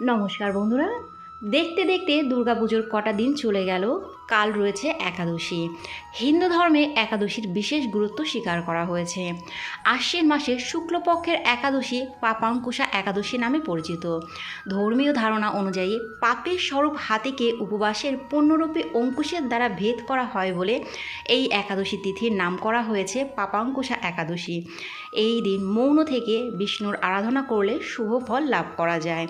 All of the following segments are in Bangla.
নমস্কার বন্ধুরা। দেখতে দেখতে দুর্গাপুজোর কটা দিন চলে গেল। কাল রয়েছে একাদশী। হিন্দু ধর্মে একাদশীর বিশেষ গুরুত্ব স্বীকার করা হয়েছে। আশ্বিন মাসের শুক্লপক্ষের একাদশী পাপাঙ্কুশা একাদশী নামে পরিচিত। ধর্মীয় ধারণা অনুযায়ী পাপের স্বরূপ হাতিকে উপবাসের পূর্ণরূপে অঙ্কুশের দ্বারা ভেদ করা হয় বলে এই একাদশী তিথির নাম করা হয়েছে পাপাঙ্কুশা একাদশী। এই দিন মৌন থেকে বিষ্ণুর আরাধনা করলে শুভ ফল লাভ করা যায়।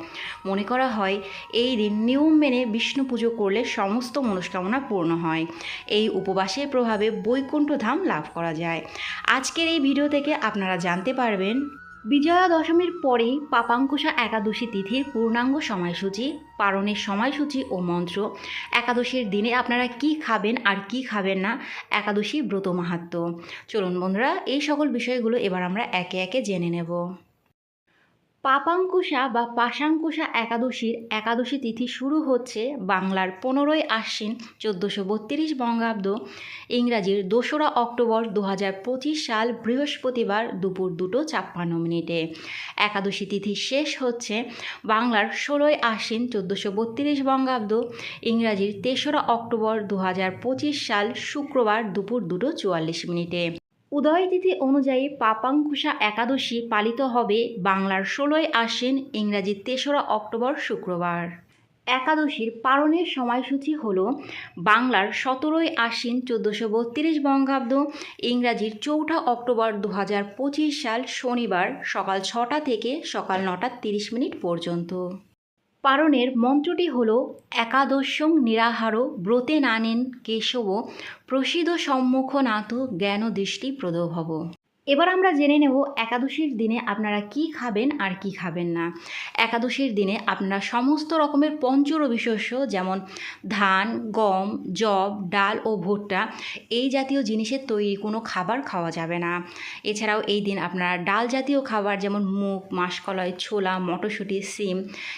মনে করা হয়, এই দিন নিয়ম মেনে বিষ্ণু পুজো করলে সমস্ত মনস্কামনা পূর্ণ হয়। এই উপবাসের প্রভাবে বৈকুণ্ঠ ধাম লাভ করা যায়। আজকের এই ভিডিও থেকে আপনারা জানতে পারবেন, বিজয়া দশমীর পরেই পাপাঙ্কুশা একাদশী তিথির পূর্ণাঙ্গ সময়সূচি পালনের সময়সূচি ও মন্ত্র। একাদশীর দিনে আপনারা কি খাবেন আর কি খাবেন না, একাদশী ব্রত মাহাত্ম। চলুন বন্ধুরা, এই সকল বিষয়গুলো এবার আমরা একে একে জেনে নেব। পাপাঙ্কুশা বা পাশাঙ্কুশা একাদশীর একাদশী তিথি শুরু হচ্ছে বাংলার পনেরোই আশ্বিন চোদ্দোশো বত্রিশ বঙ্গাব্দ ইংরাজির দোসরা অক্টোবর দু হাজার পঁচিশ সাল বৃহস্পতিবার দুপুর দুটো ছাপ্পান্ন মিনিটে। একাদশী তিথি শেষ হচ্ছে বাংলার ষোলোই আশ্বিন চোদ্দোশো বত্রিশ বঙ্গাব্দ ইংরাজির তেসরা অক্টোবর দু হাজার পঁচিশ সাল শুক্রবার দুপুর দুটো চুয়াল্লিশ মিনিটে। উদয় তিথি অনুযায়ী পাপাঙ্কুশা একাদশী পালিত হবে বাংলার ষোলোই আশ্বিন ইংরাজি তেসরা অক্টোবর শুক্রবার। একাদশীর পালনের সময়সূচি হল বাংলার সতেরোই আশ্বিন চোদ্দোশো বত্রিশ বঙ্গাব্দ, ইংরাজির চৌঠা অক্টোবর দু হাজার পঁচিশ সাল শনিবার সকাল ছটা থেকে সকাল নটা তিরিশ মিনিট পর্যন্ত। পারণের মন্ত্রটি হল একাদশং নিরাহার ব্রতে নানেন কেশব প্রসিদ সম্মুখ নাথ জ্ঞান দৃষ্টি প্রদভব এবার আমরা জেনে নেব একাদশীর দিনে আপনারা কি খাবেন আর কি খাবেন না। একাদশীর দিনে আপনারা সমস্ত রকমের পঞ্চরবি শস্য যেমন ধান, গম জব ডাল ও ভুট্টা এই জাতীয় জিনিসের তৈরি কোনো খাবার খাওয়া যাবে না। এছাড়াও এই দিন আপনারা ডাল জাতীয় খাবার যেমন মুগ, মাসকলাই, ছোলা, মটরশুঁটি, সিম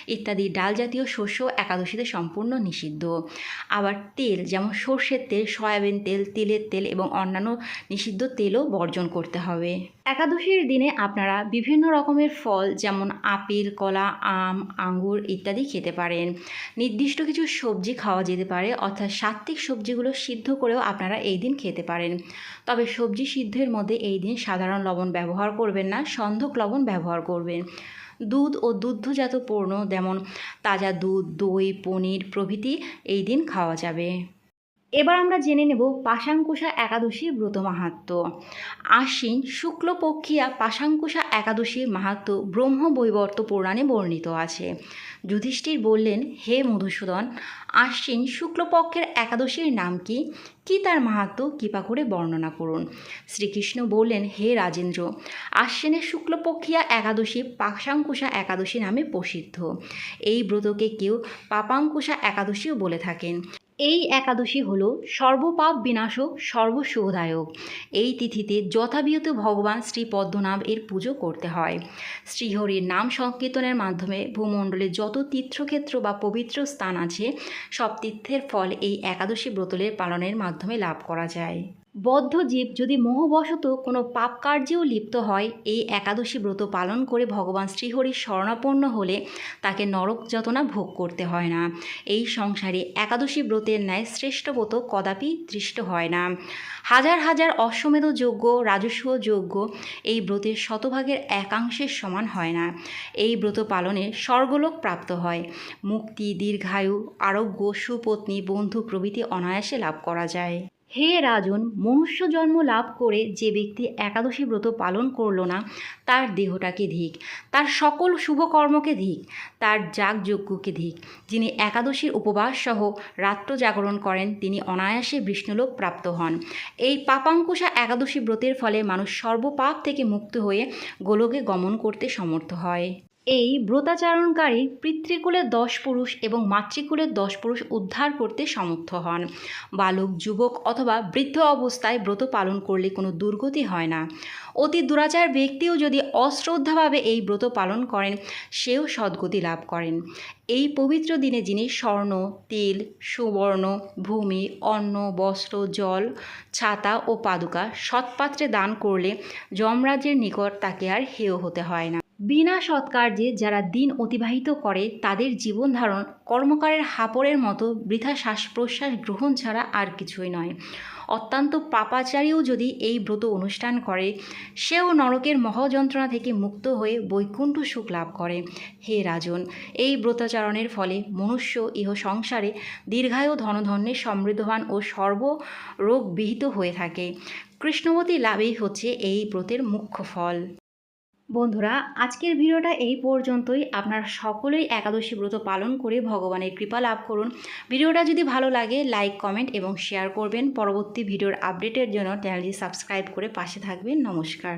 ইত্যাদি ডাল জাতীয় শস্য একাদশীতে সম্পূর্ণ নিষিদ্ধ। আবার তেল যেমন সর্ষের তেল, সয়াবিন তেল, তিলের তেল এবং অন্যান্য নিষিদ্ধ তেলও বর্জন করতে হবে। একাদশীর দিনে আপনারা বিভিন্ন রকমের ফল, যেমন আপেল, কলা, আম, আঙ্গুর ইত্যাদি খেতে পারেন। নির্দিষ্ট কিছু সবজি খাওয়া যেতে পারে, অর্থাৎ সাত্ত্বিক সবজিগুলো সিদ্ধ করেও আপনারা এই দিন খেতে পারেন। তবে সবজি সিদ্ধের মধ্যে এই দিন সাধারণ লবণ ব্যবহার করবেন না, সন্ধক লবণ ব্যবহার করবেন। দুধ ও দুগ্ধজাত পণ্য, যেমন তাজা দুধ, দই, পনির প্রভৃতি এই দিন খাওয়া যাবে। এবার আমরা জেনে নেব পাশাঙ্কুশা একাদশীর ব্রত মাহাত্ম। আশ্বিন শুক্লপক্ষিয়া পাশাঙ্কুশা একাদশীর মাহাত্ম ব্রহ্ম বৈবর্ত পুরাণে বর্ণিত আছে। যুধিষ্ঠির বললেন, হে মধুসূদন, আশ্বিন শুক্লপক্ষের একাদশীর নাম কি? কি তার মাহাত্ম? কৃপা করে বর্ণনা করুন। শ্রীকৃষ্ণ বললেন, হে রাজেন্দ্র, আশ্বিনের শুক্লপক্ষিয়া একাদশী পাশাঙ্কুশা একাদশী নামে প্রসিদ্ধ। এই ব্রতকে কেউ পাপাঙ্কুশা একাদশীও বলে থাকেন। এই একাদশী হল সর্বপাপ বিনাশক সর্বশুভদায়ক। এই তিথিতে যথাবিহত ভগবান শ্রী পদ্মনাভ এর পুজো করতে হয়। শ্রীহরির নাম সংকীর্তনের মাধ্যমে ভূমণ্ডলে যত তীর্থক্ষেত্র বা পবিত্র স্থান আছে, সব তীর্থের ফল এই একাদশী ব্রতলের পালনের মাধ্যমে লাভ করা যায়। বদ্ধ জীব যদি মোহবশত কোনো পাপ কার্যেও লিপ্ত হয়, এই একাদশী ব্রত পালন করে ভগবান শ্রীহরির স্বর্ণাপন্ন হলে তাকে নরক যতনা ভোগ করতে হয় না। এই সংসারে একাদশী ব্রতের ন্যায় শ্রেষ্ঠ ব্রত কদাপি দৃষ্ট হয় না। হাজার হাজার অশ্বমেধ যজ্ঞ রাজস্ব যজ্ঞ এই ব্রতের শতভাগের একাংশের সমান হয় না। এই ব্রত পালনে স্বর্গলোক প্রাপ্ত হয়। মুক্তি, দীর্ঘায়ু, আরোগ্য, সুপত্নী, বন্ধু প্রভৃতি অনায়াসে লাভ করা যায়। হে রাজন, মনুষ্য জন্ম লাভ করে যে ব্যক্তি একাদশী ব্রত পালন করল না, তার দেহটাকে ধিক, তার সকল শুভকর্মকে ধিক, তার যাগযজ্ঞকে ধিক। যিনি একাদশীর উপবাস সহ রাত্র জাগরণ করেন, তিনি অনায়াসে বিষ্ণুলোক প্রাপ্ত হন। এই পাপাঙ্কুশা একাদশী ব্রতের ফলে মানুষ সর্বপাপ থেকে মুক্ত হয়ে গোলকে গমন করতে সমর্থ হয়। এই ব্রতাচারণকারী পিতৃকুলের দশ পুরুষ এবং মাতৃকুলের দশ পুরুষ উদ্ধার করতে সমর্থ হন। বালক, যুবক অথবা বৃদ্ধ অবস্থায় ব্রত পালন করলে কোনো দুর্গতি হয় না। অতি দুরাচার ব্যক্তিও যদি অশ্রদ্ধাভাবে এই ব্রত পালন করেন, সেও সদ্গতি লাভ করেন। এই পবিত্র দিনে যিনি স্বর্ণ, তিল, সুবর্ণ, ভূমি, অন্ন, বস্ত্র, জল, ছাতা ও পাদুকা সৎপাত্রে দান করলে যমরাজের নিকট তাকে আর হেয় হতে হয় না। বিনা সৎকার্যে যারা দিন অতিবাহিত করে, তাদের জীবন ধারণ কর্মকারের হাপড়ের মতো বৃথা শ্বাস প্রশ্বাস গ্রহণ ছাড়া আর কিছুই নয়। অত্যন্ত পাপাচারীও যদি এই ব্রত অনুষ্ঠান করে, সেও নরকের মহাযন্ত্রণা থেকে মুক্ত হয়ে বৈকুণ্ঠ সুখ লাভ করে। হে রাজন, এই ব্রতাচরণের ফলে মনুষ্য ইহ সংসারে দীর্ঘায়ু ধনধন্যে সমৃদ্ধবান ও সর্বরোগবিহিত হয়ে থাকে। কৃষ্ণবতী লাভেই হচ্ছে এই ব্রতের মুখ্য ফল। বন্ধুরা, আজকের ভিডিওটা এই পর্যন্তই। আপনারা সকলেই একাদশী ব্রত পালন করে ভগবানের কৃপা লাভ করুন। ভিডিওটা যদি ভালো লাগে, লাইক, কমেন্ট এবং শেয়ার করবেন। পরবর্তী ভিডিওর আপডেটের জন্য চ্যানেলটি সাবস্ক্রাইব করে পাশে থাকবেন। নমস্কার।